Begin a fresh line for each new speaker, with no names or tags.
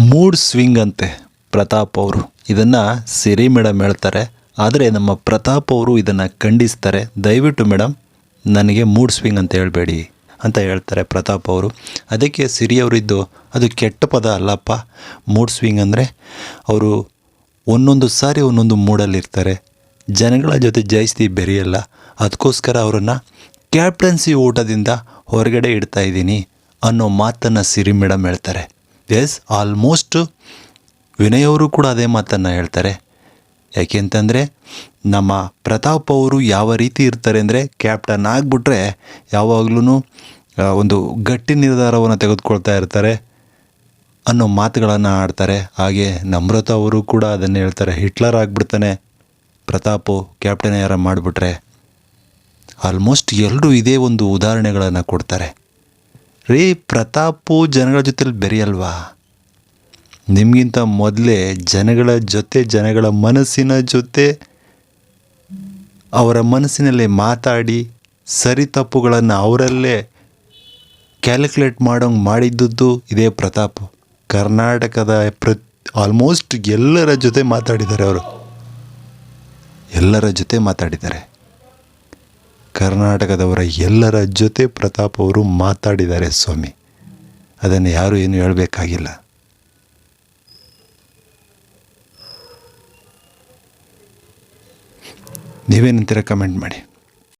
Mood swing ಅಂತೆ ಪ್ರತಾಪ್ ಅವರು. ಇದನ್ನು ಸಿರಿ ಮೇಡಮ್ ಹೇಳ್ತಾರೆ. ಆದರೆ ನಮ್ಮ ಪ್ರತಾಪ್ ಅವರು ಇದನ್ನು ಖಂಡಿಸ್ತಾರೆ. ದಯವಿಟ್ಟು ಮೇಡಮ್ ನನಗೆ ಮೂಡ್ ಸ್ವಿಂಗ್ ಅಂತ ಹೇಳಬೇಡಿ ಅಂತ ಹೇಳ್ತಾರೆ ಪ್ರತಾಪ್ ಅವರು. ಅದಕ್ಕೆ ಸಿರಿ ಅವರಿದ್ದು, ಅದು ಕೆಟ್ಟ ಪದ ಅಲ್ಲಪ್ಪ. ಮೂಡ್ ಸ್ವಿಂಗ್ ಅಂದರೆ ಅವರು ಒಂದೊಂದು ಸಾರಿ ಒಂದೊಂದು ಮೂಡಲ್ಲಿರ್ತಾರೆ ಜನಗಳ ಜೊತೆ ಜಯಿಸ್ತಿ ಬೆರೆಯಲ್ಲ. ಅದಕ್ಕೋಸ್ಕರ ಅವರನ್ನು ಕ್ಯಾಪ್ಟನ್ಸಿ ಊಟದಿಂದ ಹೊರಗಡೆ ಇಡ್ತಾ ಇದ್ದೀನಿ ಅನ್ನೋ ಮಾತನ್ನು ಸಿರಿ ಮೇಡಮ್ ಹೇಳ್ತಾರೆ. ಎಸ್ ಆಲ್ಮೋಸ್ಟ್ ವಿನಯ್ ಅವರು ಕೂಡ ಅದೇ ಮಾತನ್ನು ಹೇಳ್ತಾರೆ. ಯಾಕೆಂತಂದರೆ ನಮ್ಮ ಪ್ರತಾಪ್ ಅವರು ಯಾವ ರೀತಿ ಇರ್ತಾರೆ ಅಂದರೆ ಕ್ಯಾಪ್ಟನ್ ಆಗಿಬಿಟ್ರೆ ಯಾವಾಗಲೂ ಒಂದು ಗಟ್ಟಿ ನಿರ್ಧಾರವನ್ನು ತೆಗೆದುಕೊಳ್ತಾ ಇರ್ತಾರೆ ಅನ್ನೋ ಮಾತುಗಳನ್ನು ಆಡ್ತಾರೆ. ಹಾಗೆ ನಮ್ರತ ಅವರು ಕೂಡ ಅದನ್ನು ಹೇಳ್ತಾರೆ. ಹಿಟ್ಲರ್ ಆಗಿಬಿಡ್ತಾನೆ, ಪ್ರತಾಪು ಕ್ಯಾಪ್ಟನ್ ಯಾರ ಮಾಡಿಬಿಟ್ರೆ. ಆಲ್ಮೋಸ್ಟ್ ಎಲ್ಲರೂ ಇದೇ ಒಂದು ಉದಾಹರಣೆಗಳನ್ನು ಕೊಡ್ತಾರೆ. ರೀ ಪ್ರತಾಪು ಜನಗಳ ಜೊತೆಲಿ ಬೆರೆಯಲ್ವಾ? ನಿಮಗಿಂತ ಮೊದಲೇ ಜನಗಳ ಜೊತೆ, ಜನಗಳ ಮನಸ್ಸಿನ ಜೊತೆ, ಅವರ ಮನಸ್ಸಿನಲ್ಲೇ ಮಾತಾಡಿ ಸರಿ ತಪ್ಪುಗಳನ್ನು ಅವರಲ್ಲೇ ಕ್ಯಾಲ್ಕುಲೇಟ್ ಮಾಡೋಂಗೆ ಮಾಡಿದ್ದದ್ದು ಇದೇ ಪ್ರತಾಪ್. ಕರ್ನಾಟಕದ ಪ್ರ ಆಲ್ಮೋಸ್ಟ್ ಎಲ್ಲರ ಜೊತೆ ಮಾತಾಡಿದ್ದಾರೆ ಅವರು. ಎಲ್ಲರ ಜೊತೆ ಮಾತಾಡಿದ್ದಾರೆ. ಕರ್ನಾಟಕದವರ ಎಲ್ಲರ ಜೊತೆ ಪ್ರತಾಪ್ ಅವರು ಮಾತಾಡಿದ್ದಾರೆ ಸ್ವಾಮಿ. ಅದನ್ನು ಯಾರೂ ಏನು ಹೇಳಬೇಕಾಗಿಲ್ಲ. ನೀವೇನಂತೀರ ಕಮೆಂಟ್ ಮಾಡಿ.